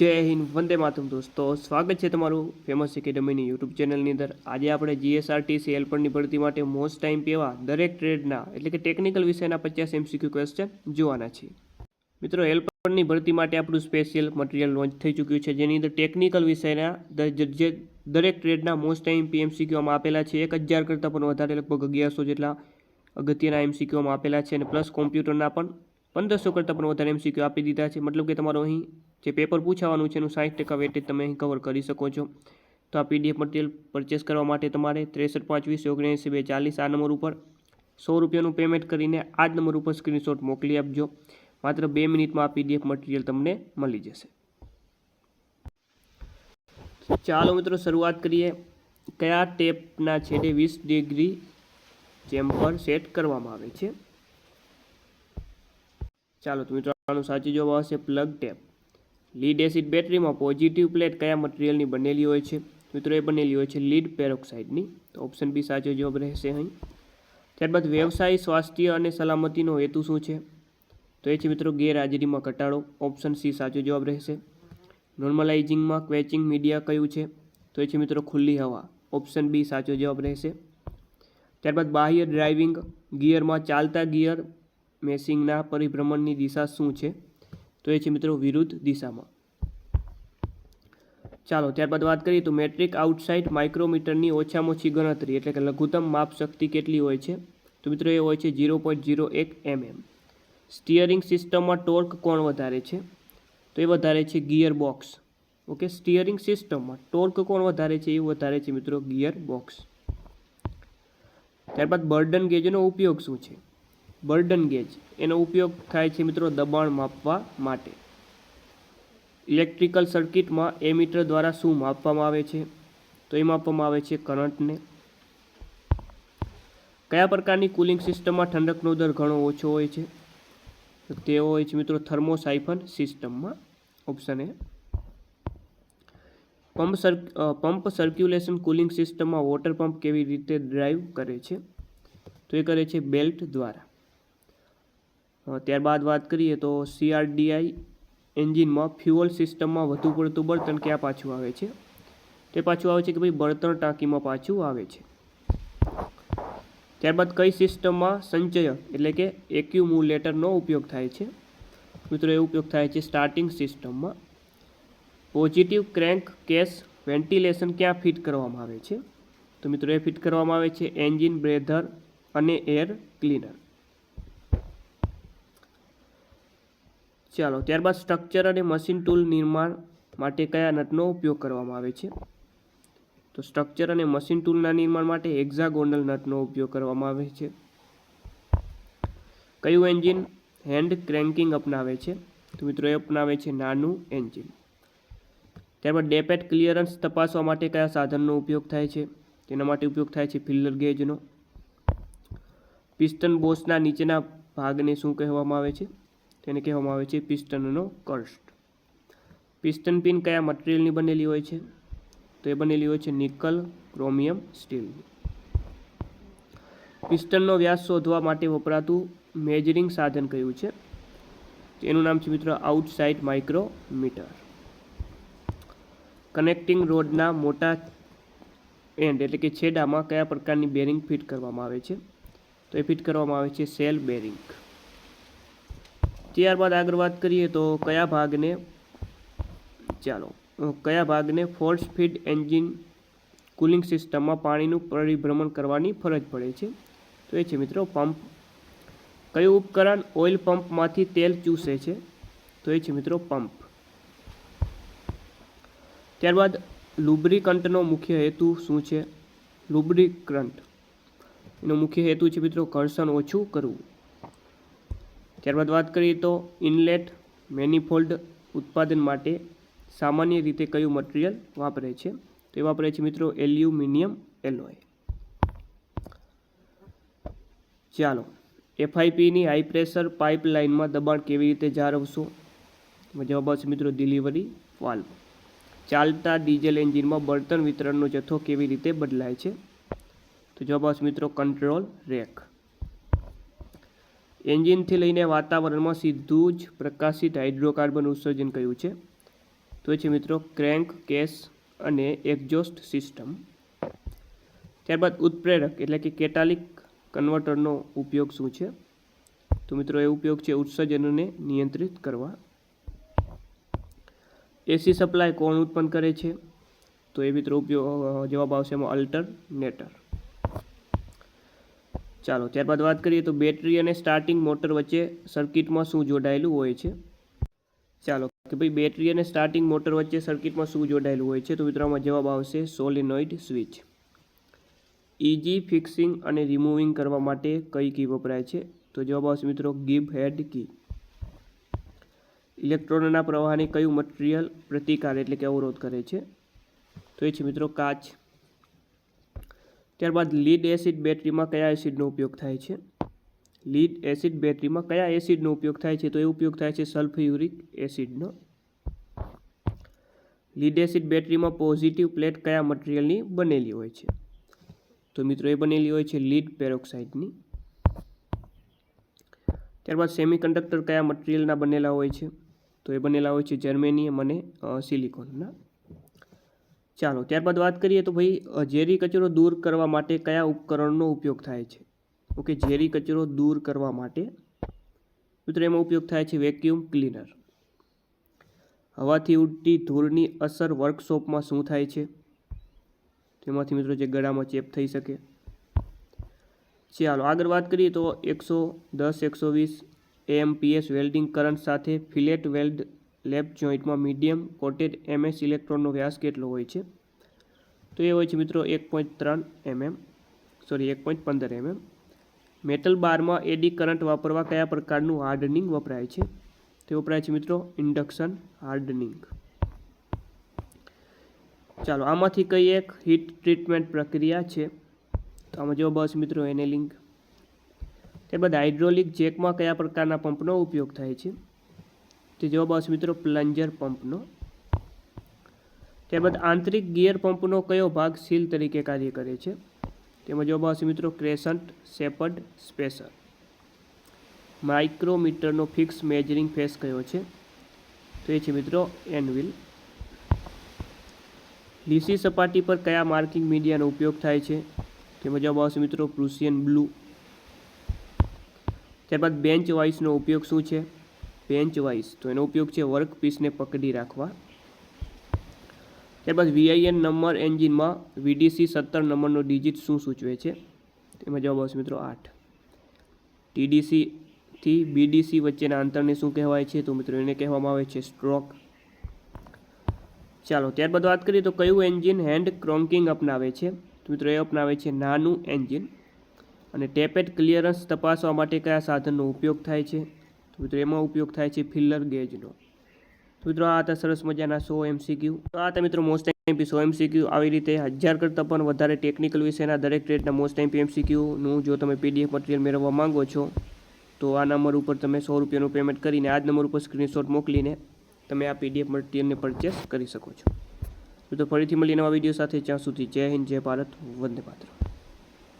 જય હિન્દ, વંદે માતમ દોસ્તો. સ્વાગત છે તમારું ફેમસ એકેડમીની યુટ્યુબ ચેનલની અંદર. આજે આપણે જીએસઆરટીસી હેલ્પરની ભરતી માટે મોસ્ટ ટાઈમ એવા દરેક ટ્રેડના એટલે કે ટેકનિકલ વિષયના પચાસ એમસીક્યુ ક્વેશ્ચન જોવાના છે મિત્રો હેલ્પરની ભરતી માટે આપણું સ્પેશિયલ મટીરિયલ લોન્ચ થઈ ચૂક્યું છે. જેની અંદર ટેકનિકલ વિષયના જે દરેક ટ્રેડના મોસ્ટ ટાઈમ પીએમસીક્યુમાં આપેલા છે. એક હજાર કરતાં પણ વધારે, લગભગ અગિયારસો જેટલા અગત્યના એમસીક્યુમાં આપેલા છે. અને પ્લસ કોમ્પ્યુટરના પણ પંદરસો કરતાં પણ વધારે એમસીક્યુ આપી દીધા છે. મતલબ કે તમારો અહીં જે પેપર પૂછાવાનું છે એનું સાઠ ટકા વેટેજ તમે અહીં કવર કરી શકો છો. તો આ પીડીએફ મટીરિયલ પરચેસ કરવા માટે તમારે ત્રેસઠ પાંચ વીસ ઓગણએંસી બે ચાલીસ આ નંબર ઉપર સો રૂપિયાનું પેમેન્ટ કરીને આ જ નંબર ઉપર સ્ક્રીનશોટ મોકલી આપજો. માત્ર બે મિનિટમાં આ પીડીએફ મટીરિયલ તમને મળી જશે. ચાલો મિત્રો શરૂઆત કરીએ. કયા ટેપના છેડે વીસ ડિગ્રી ચેમ્બર સેટ કરવામાં આવે છે? ચાલો તો મિત્રો આનો સાચો જવાબ આવશે પ્લગ ટેપ. લીડ એસિડ બેટરીમાં પોઝિટિવ પ્લેટ કયા મટીરિયલની બનેલી હોય છે? મિત્રો, એ બનેલી હોય છે લીડ પેરોક્સાઇડની તો ઓપ્શન બી સાચો જવાબ રહેશે અહીં. ત્યારબાદ વ્યવસાય, સ્વાસ્થ્ય અને સલામતીનો હેતુ શું છે? તો એ છે મિત્રો ગેરહાજરીમાં ઘટાડો. ઓપ્શન સી સાચો જવાબ રહેશે. નોર્મલાઇઝિંગમાં ક્વેચિંગ મીડિયા કયું છે? તો એ છે મિત્રો ખુલ્લી હવા. ઓપ્શન બી સાચો જવાબ રહેશે. ત્યારબાદ બાહ્ય ડ્રાઇવિંગ ગિયરમાં ચાલતા ગિયર મેસિંગના પરિભ્રમણની દિશા શું છે? તો એ છે મિત્રો વિરુદ્ધ દિશામાં. ચાલો, ત્યારબાદ વાત કરીએ તો મેટ્રિક આઉટસાઇડ માઇક્રોમીટરની ઓછામાં ઓછી ગણતરી, એટલે કે લઘુત્તમ માપ શક્તિ કેટલી હોય છે? તો મિત્રો એ હોય છે ઝીરો પોઈન્ટ ઝીરો એક એમએમ. સ્ટિયરિંગ સિસ્ટમમાં ટોર્ક કોણ વધારે છે? તો એ વધારે છે ગિયર બોક્સ. ઓકે, સ્ટિયરિંગ સિસ્ટમમાં ટોર્ક કોણ વધારે છે? એ વધારે છે મિત્રો ગિયર બોક્સ. ત્યારબાદ બર્ડન ગેજનો ઉપયોગ શું છે? Bourdon gauge. એનો ઉપયોગ થાય છે મિત્રો દબાણ માપવા માટે. ઇલેક્ટ્રિકલ સર્કિટમાં એમીટર દ્વારા શું માપવામાં આવે છે? તો એ માપવામાં આવે છે કરંટને. કયા પ્રકારની કુલિંગ સિસ્ટમમાં ઠંડકનો દર ઘણો ઓછો હોય છે? તેઓ હોય છે મિત્રો થર્મોસાઇફન સિસ્ટમમાં. Option A. પંપ સર્ક પંપ સર્ક્યુલેશન કુલિંગ સિસ્ટમમાં વોટર પંપ કેવી રીતે ડ્રાઈવ કરે છે? તો એ કરે છે બેલ્ટ દ્વારા. ત્યારબાદ વાત કરીએ તો સીઆરડીઆઈ એન્જિનમાં ફ્યુઅલ સિસ્ટમમાં વધુ પડતું બળતણ ક્યાં પાછું આવે છે? તે પાછું આવે છે કે ભાઈ બળતણ ટાંકીમાં પાછું આવે છે. ત્યારબાદ કઈ સિસ્ટમમાં સંચય એટલે કે એક્યુમ્યુલેટરનો ઉપયોગ થાય છે? મિત્રો, એ ઉપયોગ થાય છે સ્ટાર્ટિંગ સિસ્ટમમાં. પોઝિટિવ ક્રેન્ક કેસ વેન્ટિલેશન ક્યાં ફિટ કરવામાં આવે છે? તો મિત્રો, એ ફિટ કરવામાં આવે છે એન્જિન, બ્રેધર અને એર ક્લીનર. ચાલો, ત્યારબાદ સ્ટ્રક્ચર અને મશીન ટૂલ નિર્માણ માટે કયા નટનો ઉપયોગ કરવામાં આવે છે? તો સ્ટ્રક્ચર અને મશીન ટૂલના નિર્માણ માટે હેક્ઝાગોનલ નટનો ઉપયોગ કરવામાં આવે છે. કયું એન્જિન હેન્ડ ક્રેન્કિંગ અપનાવે છે? તો મિત્રો, એ અપનાવે છે નાનું એન્જિન ત્યારબાદ ડેપેટ ક્લિયરન્સ તપાસવા માટે કયા સાધનનો ઉપયોગ થાય છે? તેના માટે ઉપયોગ થાય છે ફિલ્લર ગેજનો પિસ્ટન બોસના નીચેના ભાગને શું કહેવામાં આવે છે? તેને કહેવામાં આવે છે પિસ્ટનનો કર્સ્ટ. પિસ્ટન પિન કયા મટીરિયલની બનેલી હોય છે? તો એ બનેલી હોય છે નિકલ ક્રોમિયમ સ્ટીલ. પિસ્ટનનો વ્યાસ શોધવા માટે વપરાતું મેજરિંગ સાધન કયું છે? તેનું નામ છે મિત્રો આઉટસાઇડ માઇક્રોમીટર. કનેક્ટિંગ રોડના મોટા એન્ડ એટલે કે છેડામાં કયા પ્રકારની બેરિંગ ફિટ કરવામાં આવે છે? તો એ ફિટ કરવામાં આવે છે સેલ બેરિંગ. ત્યારબાદ આગળ વાત કરીએ તો કયા ભાગને, ચાલો કયા ભાગને ફોર્સ ફીડ એન્જિન કુલિંગ સિસ્ટમમાં પાણીનું પરિભ્રમણ કરવાની ફરજ પડે છે? તો એ છે મિત્રો પંપ. કયું ઉપકરણ ઓઇલ પંપમાંથી તેલ ચૂસે છે? તો એ છે મિત્રો પંપ. ત્યારબાદ લુબ્રિકન્ટનો મુખ્ય હેતુ શું છે? લુબ્રિકન્ટ. એનો મુખ્ય હેતુ છે મિત્રો ઘર્ષણ ઓછું કરવું. ત્યારબાદ વાત કરીએ તો ઇનલેટ, મેનિફોલ્ડ ઉત્પાદન માટે સામાન્ય રીતે કયું મટીરિયલ વાપરે છે? તો એ વાપરે છે મિત્રો એલ્યુમિનિયમ એલોય. ચાલો, એફઆઈપીની હાઈ પ્રેશર પાઇપલાઇનમાં દબાણ કેવી રીતે જાળવશો? જવાબ આવશે મિત્રો ડિલિવરી વાલ્વ. ચાલતા ડીઝલ એન્જિનમાં બળતણ વિતરણનો જથ્થો કેવી રીતે બદલાય છે? તો જવાબ આવશે મિત્રો કંટ્રોલ રેક. એન્જિનથી લઈને વાતાવરણમાં સીધું જ પ્રકાશિત હાઇડ્રોકાર્બન ઉત્સર્જન કર્યું છે? તો છે મિત્રો ક્રેન્ક, કેસ અને એક્ઝોસ્ટ સિસ્ટમ. ત્યારબાદ ઉત્પ્રેરક એટલે કે કેટાલિક કન્વર્ટરનો ઉપયોગ શું છે? તો મિત્રો એ ઉપયોગ છે ઉત્સર્જનને નિયંત્રિત કરવા. એસી સપ્લાય કોણ ઉત્પન્ન કરે છે? તો એ મિત્રો ઉપયોગ જવાબ આવશે એમાં અલ્ટરનેટર. ચાલો, ત્યારબાદ વાત કરીએ તો બેટરી અને સ્ટાર્ટિંગ મોટર વચ્ચે સર્કિટમાં શું જોડાયેલું હોય છે? ચાલો, કે ભાઈ બેટરી અને સ્ટાર્ટિંગ મોટર વચ્ચે સર્કિટમાં શું જોડાયેલું હોય છે? તો મિત્રોમાં જવાબ આવશે સોલિનોઇડ સ્વિચ ઇજી ફિક્સિંગ અને રિમૂવિંગ કરવા માટે કઈ કી વપરાય છે? તો જવાબ આવશે મિત્રો, ગીબ હેડ કી ઇલેક્ટ્રોનના પ્રવાહને કયું મટીરિયલ પ્રતિકાર એટલે કે અવરોધ કરે છે? તો એ છે મિત્રો, કાચ. ત્યારબાદ લીડ એસિડ બેટરીમાં કયા એસિડનો ઉપયોગ થાય છે? લીડ એસિડ બેટરીમાં કયા એસિડનો ઉપયોગ થાય છે? તો એ ઉપયોગ થાય છે સલ્ફ્યુરિક એસિડનો. લીડ એસિડ બેટરીમાં પોઝિટિવ પ્લેટ કયા મટીરિયલની બનેલી હોય છે? તો મિત્રો એ બનેલી હોય છે લીડ પેરોક્સાઇડની. ત્યારબાદ સેમિકન્ડક્ટર કયા મટીરિયલના બનેલા હોય છે? તો એ બનેલા હોય છે જર્મેનિયમ અને સિલિકોનના. ચાલો, ત્યારબાદ વાત કરીએ તો ભાઈ ઝેરી કચરો દૂર કરવા માટે કયા ઉપકરણનો ઉપયોગ થાય છે? ઓકે, ઝેરી કચરો દૂર કરવા માટે મિત્રો, એમાં ઉપયોગ થાય છે વેક્યુમ ક્લીનર. હવાથી ઉડતી ધૂળની અસર વર્કશોપમાં શું થાય છે? તેમાંથી મિત્રો, જે ગળામાં ચેપ થઈ શકે. ચાલો, આગળ વાત કરીએ તો એકસો દસ, એકસો વીસ એએમપીએસ વેલ્ડિંગ કરંટ સાથે ફિલેટ વેલ્ડ લેબ જોઈન્ટમાં મીડિયમ કોટેડ એમએસ ઇલેક્ટ્રોનનો વ્યાસ કેટલો હોય છે? તો એ હોય છે મિત્રો એક પોઈન્ટ ત્રણ એમએમ, સોરી એક પોઈન્ટ પંદર એમએમ. મેટલ બારમાં એડી કરંટ વાપરવા કયા પ્રકારનું હાર્ડનિંગ વપરાય છે? તે વપરાય છે મિત્રો ઇન્ડક્શન હાર્ડનિંગ. ચાલો, આમાંથી કઈ એક હીટ ટ્રીટમેન્ટ પ્રક્રિયા છે? તો આમાં જવાબ આવશે મિત્રો એને લિંક ત્યારબાદ હાઇડ્રોલિક જેકમાં કયા પ્રકારના પંપનો ઉપયોગ થાય છે? તે જવાબ આવશે મિત્રો પ્લન્જર પંપનો. ત્યારબાદ આંતરિક ગિયર પંપનો કયો ભાગ સીલ તરીકે કાર્ય કરે છે? તેમાં જવાબ આવશે મિત્રો ક્રેસન્ટ સેપડ સ્પેસર. માઇક્રોમીટરનો ફિક્સ મેજરિંગ ફેસ કયો છે? તો એ છે મિત્રો એનવિલ. લીસી સપાટી પર કયા માર્કિંગ મીડિયાનો ઉપયોગ થાય છે? તેમાં જવાબ આવશે મિત્રો પ્રુસિયન બ્લુ. ત્યારબાદ બેન્ચ વાઇસનો ઉપયોગ શું છે? બેન્ચ વાઇઝ તો એનો ઉપયોગ છે વર્ક પીસને પકડી રાખવા. ત્યારબાદ વીઆઈએન નંબર એન્જિનમાં વીડીસી સત્તર નંબરનો ડિજિટ શું સૂચવે છે? તેમાં જવાબ આવશે મિત્રો આઠ. ટીડીસીથી બીડીસી વચ્ચેના અંતરને શું કહેવાય છે? તો મિત્રો એને કહેવામાં આવે છે સ્ટ્રોક ચાલો, ત્યારબાદ વાત કરીએ તો કયું એન્જિન હેન્ડ ક્રોન્કિંગ અપનાવે છે? તો મિત્રો એ અપનાવે છે નાનું એન્જિન અને ટેપેટ ક્લિયરન્સ તપાસવા માટે કયા સાધનનો ઉપયોગ થાય છે? મિત્રો, એમાં ઉપયોગ થાય છે ફિલ્લર ગેજનો તો મિત્રો, આ હતા સરસ મજાના સો એમસીક્યુ તો આ હતા મિત્રો મોસ્ટ એમપી સો એમસીક્યુ આવી રીતે હજાર કરતાં પણ વધારે ટેકનિકલ વિષયના દરેક ટ્રેડના મોસ્ટ એમપી એમસીક્યુનું જો તમે પીડીએફ મટીરિયલ મેળવવા માંગો છો, તો આ નંબર ઉપર તમે સો રૂપિયાનું પેમેન્ટ કરીને આ જ નંબર ઉપર સ્ક્રીનશોટ મોકલીને તમે આ પીડીએફ મટીરિયલને પરચેસ કરી શકો છો. તો ફરીથી મળીએ નવા વીડિયો સાથે. જ્યાં સુધી જય હિન્દ, જય ભારત. વંદે માતરમ.